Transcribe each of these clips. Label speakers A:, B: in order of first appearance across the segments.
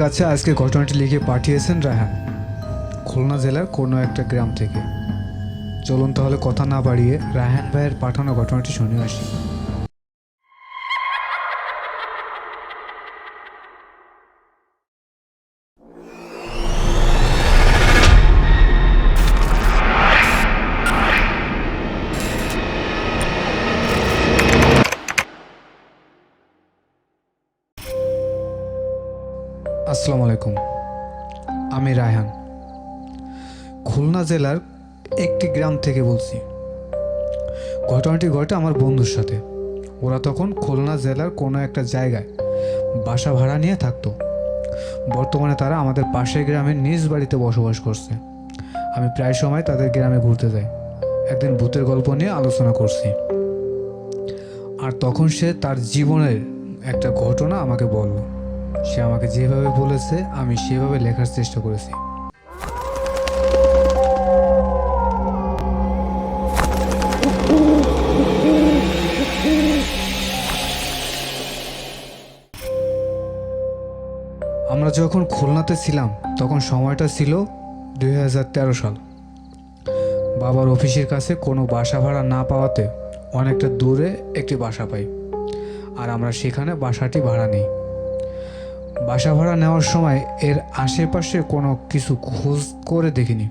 A: কাছে আজকে ঘটনাটি লিখে পাঠিয়েছেন রায়হান খুলনা জেলার কোনো একটা গ্রাম থেকে। চলুন তাহলে কথা না বাড়িয়ে রায়হান ভাইয়ের পাঠানো ঘটনাটি শুনে আসি। আসসালামু আলাইকুম। আমি রায়হান। খুলনা জেলার একটি গ্রাম থেকে বলছি। ঘটনাটি ঘটে আমার বন্ধুর সাথে। ওরা তখন খুলনা জেলার কোনো একটা জায়গায় বাসা ভাড়া নিয়ে থাকতো। বর্তমানে তারা আমাদের পাশের গ্রামের নিজ বাড়িতে বসবাস করছে। আমি প্রায় সময় তাদের গ্রামে ঘুরতে যাই। একদিন ভূতের গল্প নিয়ে আলোচনা করছি। আর তখন সে তার জীবনের একটা ঘটনা আমাকে বলল। সে আমাকে যেভাবে বলেছে, আমি সেভাবে লেখার চেষ্টা করেছি। আমরা যখন খুলনাতে ছিলাম, তখন সময়টা ছিল দুই হাজার তেরো সাল। বাবার অফিসের কাছে কোনো বাসা ভাড়া না পাওয়াতে অনেকটা দূরে একটি বাসা পাই। আর আমরা সেখানে বাসাটি ভাড়া নিই। বাসা ভাড়া নেওয়ার সময় এর আশেপাশে কোনো কিছু খোঁজ করে দেখিনি।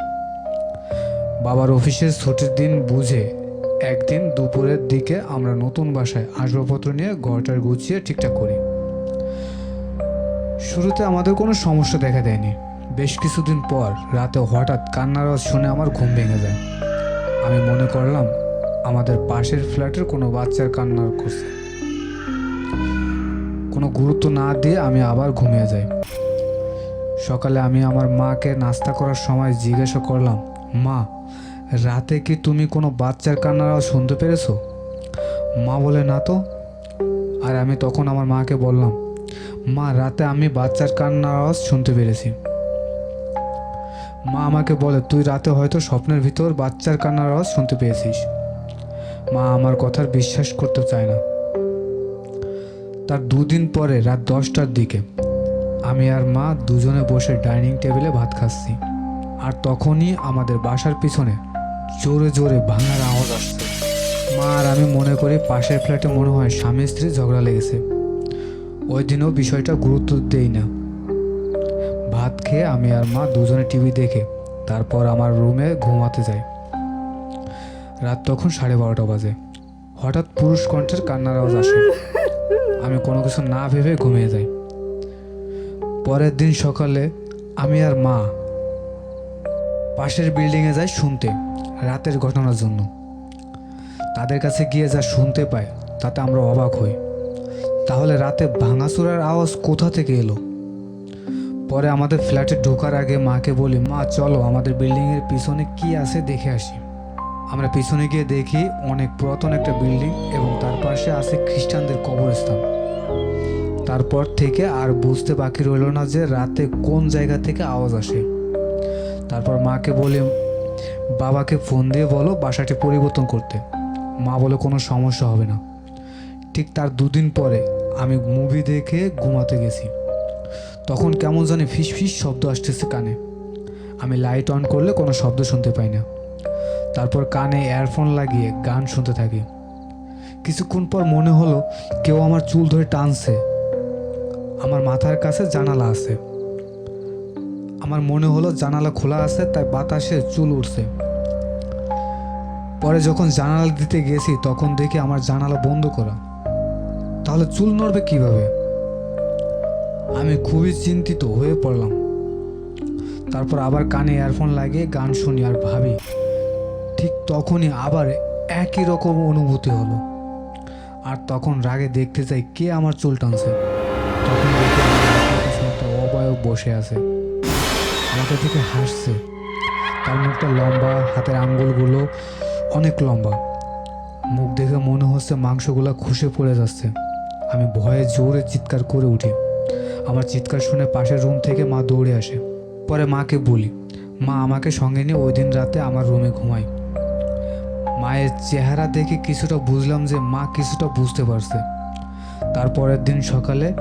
A: বাবার অফিসের ছুটির দিন বুঝে একদিন দুপুরের দিকে আমরা নতুন বাসায় আসবাবপত্র নিয়ে ঘরটার গুছিয়ে ঠিকঠাক করি। শুরুতে আমাদের কোনো সমস্যা দেখা দেয়নি। বেশ কিছুদিন পর রাতে হঠাৎ কান্নার শুনে আমার ঘুম ভেঙে যায়। আমি মনে করলাম, আমাদের পাশের ফ্ল্যাটের কোনো বাচ্চার কান্নার করছে কোনো গুরুত্ব না দিয়ে আমি আবার ঘুমিয়ে যাই। সকালে আমি আমার মাকে নাস্তা করার সময় জিজ্ঞাসা করলাম, মা, রাতে কি তুমি কোনো বাচ্চার কান্নার শুনতে পেরেছ? মা বলে, না তো। আর আমি তখন আমার মাকে বললাম, মা, রাতে আমি বাচ্চার কান্নার আওয়াজ শুনতে পেরেছি। মা আমাকে বলে, তুই রাতে হয়তো স্বপ্নের ভিতর বাচ্চার কান্নার আওয়াজ শুনতে পেয়েছিস। মা আমার কথার বিশ্বাস করতে চায় না। তার দুদিন পরে রাত দশটার দিকে আমি আর মা দুজনে বসে ডাইনিং টেবিলে ভাত খাচ্ছি। আর তখনই আমাদের বাসার পিছনে জোরে জোরে ভাঙার আওয়াজ আসছে। মা আর আমি মনে করি পাশের ফ্ল্যাটে মনে হয় স্বামী স্ত্রী ঝগড়া লেগেছে। ওই দিনও বিষয়টা গুরুত্ব দেই না। ভাত খেয়ে আমি আর মা দুজনে টিভি দেখে তারপর আমার রুমে ঘুমাতে যাই। রাত তখন সাড়ে বারোটা বাজে। হঠাৎ পুরুষ কণ্ঠের কান্নার আওয়াজ আসে। আমি কোনো কিছু না ভেবে ঘুমিয়ে যাই। পরের দিন সকালে আমি আর মা পাশের বিল্ডিংয়ে যাই শুনতে, রাতের ঘটনার জন্য। তাদের কাছে গিয়ে যা শুনতে পাই, তাতে আমরা অবাক হই। তাহলে রাতে ভাঙাচুরার আওয়াজ কোথা থেকে এলো? পরে আমাদের ফ্ল্যাটে ঢোকার আগে মাকে বলি, মা, চলো, আমাদের বিল্ডিংয়ের পিছনে কি আছে দেখে আসি। আমরা পিছনে গিয়ে দেখি অনেক পুরাতন একটা বিল্ডিং এবং তার পাশে আছে খ্রিস্টানদের কবরস্থান। তারপর থেকে আর বুঝতে বাকি রইল না যে রাতে কোন জায়গা থেকে আওয়াজ আসে। তারপর মাকে বলে, বাবাকে ফোন দিয়ে বলো বাসাটি পরিবর্তন করতে। মা বলে কোনো সমস্যা হবে না। ঠিক তার দুদিন পরে আমি মুভি দেখে ঘুমাতে গেছি। তখন কেমন জানি ফিস ফিস শব্দ আসতেছে কানে। আমি লাইট অন করলে কোনো শব্দ শুনতে পাই না। তারপর কানে ইয়ারফোন লাগিয়ে গান শুনতে থাকি। কিছুক্ষণ পর মনে হলো কেউ আমার চুল ধরে টানছে। আমার মাথার কাছে জানালা আছে। আমার মনে হলো জানালা খোলা আছে, তাই বাতাসে চুল উঠছে পরে যখন জানালা দিতে গেছি, তখন দেখি আমার জানালা বন্ধ করা। তাহলে চুল নড়বে কীভাবে? আমি খুবই চিন্তিত হয়ে পড়লাম। তারপর আবার কানে ইয়ারফোন লাগিয়ে গান শুনি আর ভাবি ঠিক তখনই আবার একই রকম অনুভূতি হলো। আর তখন রাগে দেখতে চাই কে আমার চুল টানছে। তখন একটা অবয়ব বসে আছে। আমাকে থেকে হাসছে। তার মুখটা লম্বা, হাতের আঙ্গুলগুলো অনেক লম্বা। মুখ দেখে মনে হচ্ছে মাংসগুলো খুশে পড়ে যাচ্ছে। আমি ভয়ে জোরে চিৎকার করে উঠি। আমার চিৎকার শুনে পাশের রুম থেকে মা দৌড়ে আসে। পরে মাকে বলি, মা, আমাকে সঙ্গে নিয়ে ওই দিন রাতে আমার রুমে ঘুমাই। মায়ের চেহারা দেখে কিছুটা বুঝলাম যে মা কিছুটা বুঝতে পারছে। তারপরের দিন সকালে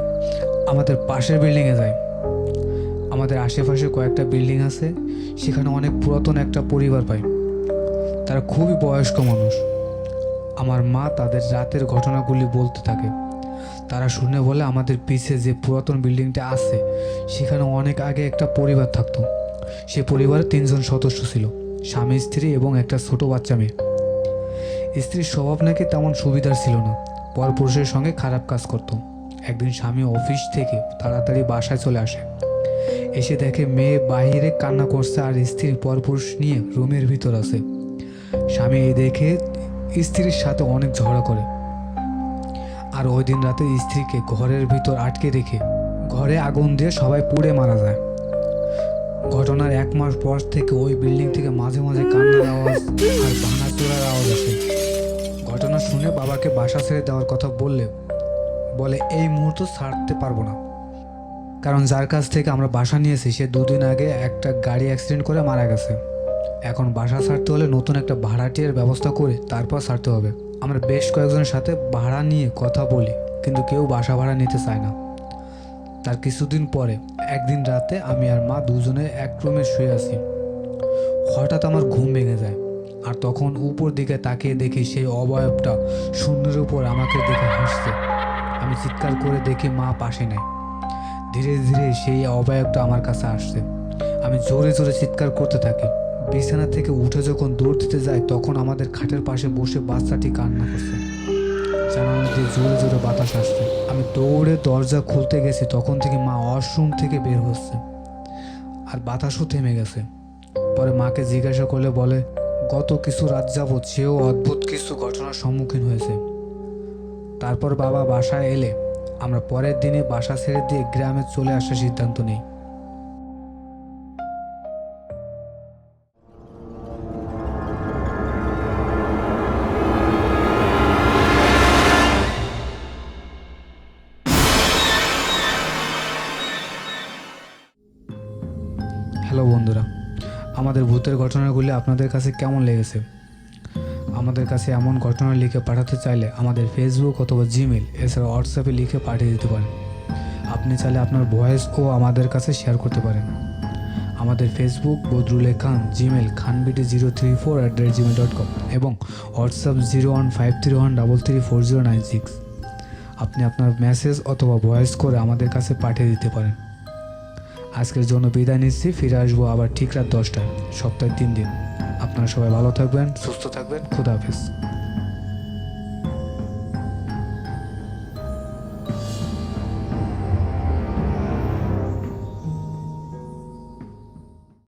A: আমাদের পাশের বিল্ডিংয়ে যাই আমাদের আশেপাশে কয়েকটা বিল্ডিং আছে, সেখানে অনেক পুরাতন একটা পরিবার পাই তারা খুবই বয়স্ক মানুষ। আমার মা তাদের রাতের ঘটনাগুলি বলতে থাকে। তারা শুনে বলে আমাদের পিছে যে পুরাতন বিল্ডিংটা আছে, সেখানে অনেক আগে একটা পরিবার থাকতো। সে পরিবারে তিনজন সদস্য ছিল, স্বামী, স্ত্রী এবং একটা ছোট বাচ্চা মেয়ে। স্ত্রীর স্বভাব নাকি তেমন সুবিধার ছিল না। পরপুরুষের সঙ্গে খারাপ কাজ করত। একদিন স্বামী অফিস থেকে তাড়াতাড়ি বাসায় চলে আসে। এসে দেখে মেয়ে বাইরে কান্না করছে আর স্ত্রী পরপুরুষ নিয়ে রুমের ভিতর আছে। স্বামী এই দেখে স্ত্রীর সাথে অনেক ঝগড়া করে। আর ওই দিন রাতে স্ত্রীকে ঘরের ভিতর আটকে রেখে ঘরে আগুন দিয়ে সবাই পুড়ে মারা যায়। ঘটনার এক মাস পর থেকে ওই বিল্ডিং থেকে মাঝে মাঝে কান্নার আওয়াজ আর ভাঙাচোরার আওয়াজ আসে। ঘটনা শুনে বাবাকে বাসা ছেড়ে দেওয়ার কথা বললে, বলে, এই মুহূর্ত ছাড়তে পারব না। কারণ যার কাছ থেকে আমরা বাসা নিয়েছি, সে দুদিন আগে একটা গাড়ি অ্যাক্সিডেন্ট করে মারা গেছে। এখন বাসা ছাড়তে হলে নতুন একটা ভাড়াটিয়ার ব্যবস্থা করে তারপর ছাড়তে হবে। আমরা বেশ কয়েকজনের সাথে ভাড়া নিয়ে কথা বলি, কিন্তু কেউ বাসা ভাড়া নিতে চায় না। তার কিছুদিন পরে, একদিন রাতে আমি আর মা দুজনে এক রুমে শুয়ে আছি। হঠাৎ আমার ঘুম ভেঙে যায়। আর তখন উপর দিকে তাকিয়ে দেখি সেই অবয়বটা শূন্যের উপর আমাকে দেখে হাসছে। আমি চিৎকার করে দেখি মা পাশে নেই। ধীরে ধীরে সেই অবয়বটা আমার কাছে আসছে। আমি জোরে জোরে চিৎকার করতে থাকি। বিছানা থেকে উঠে যখন দৌড় দিতে যাই, তখন আমাদের খাটের পাশে বসে বাচ্চাটি কান্না করছে। জানালা দিয়ে জোরে জোরে বাতাস আসছে। আমি দৌড়ে দরজা খুলতে গেছি, তখন থেকে মা ওয়াশরুম থেকে বের হচ্ছে। আর বাতাসও থেমে গেছে। পরে মাকে জিজ্ঞাসা করলে বলে গত কিছু রাত যাবৎ সেও অদ্ভুত কিছু ঘটনার সম্মুখীন হয়েছে। তারপর বাবা বাসায় এলে আমরা পরের দিনে বাসা ছেড়ে দিয়ে গ্রামে চলে আসার সিদ্ধান্ত নিই। হ্যালো বন্ধুরা আমাদের ভূতের ঘটনাগুলি আপনাদের কাছে কেমন লেগেছে? আমাদের কাছে এমন ঘটনা লিখে পাঠাতে চাইলে আমাদের ফেসবুক অথবা জিমেল এছাড়া হোয়াটসঅ্যাপে লিখে পাঠিয়ে দিতে পারেন। আপনি চাইলে আপনার ভয়েসও আমাদের কাছে শেয়ার করতে পারেন। আমাদের ফেসবুক বদরুলে Khan Gmail খানবিটি zero three four at the rate Gmail dot com এবং WhatsApp zero one five three one double three four zero nine six আপনি আপনার মেসেজ অথবা ভয়েস করে আমাদের কাছে পাঠিয়ে দিতে পারেন। আজকের জন্য বিদায় নিচ্ছি, ফিরে আসব আবার ঠিক রাত দশটায়, সপ্তাহে তিন দিন। আপনারা সবাই ভালো থাকবেন, সুস্থ থাকবেন, খুদা হাফিজ।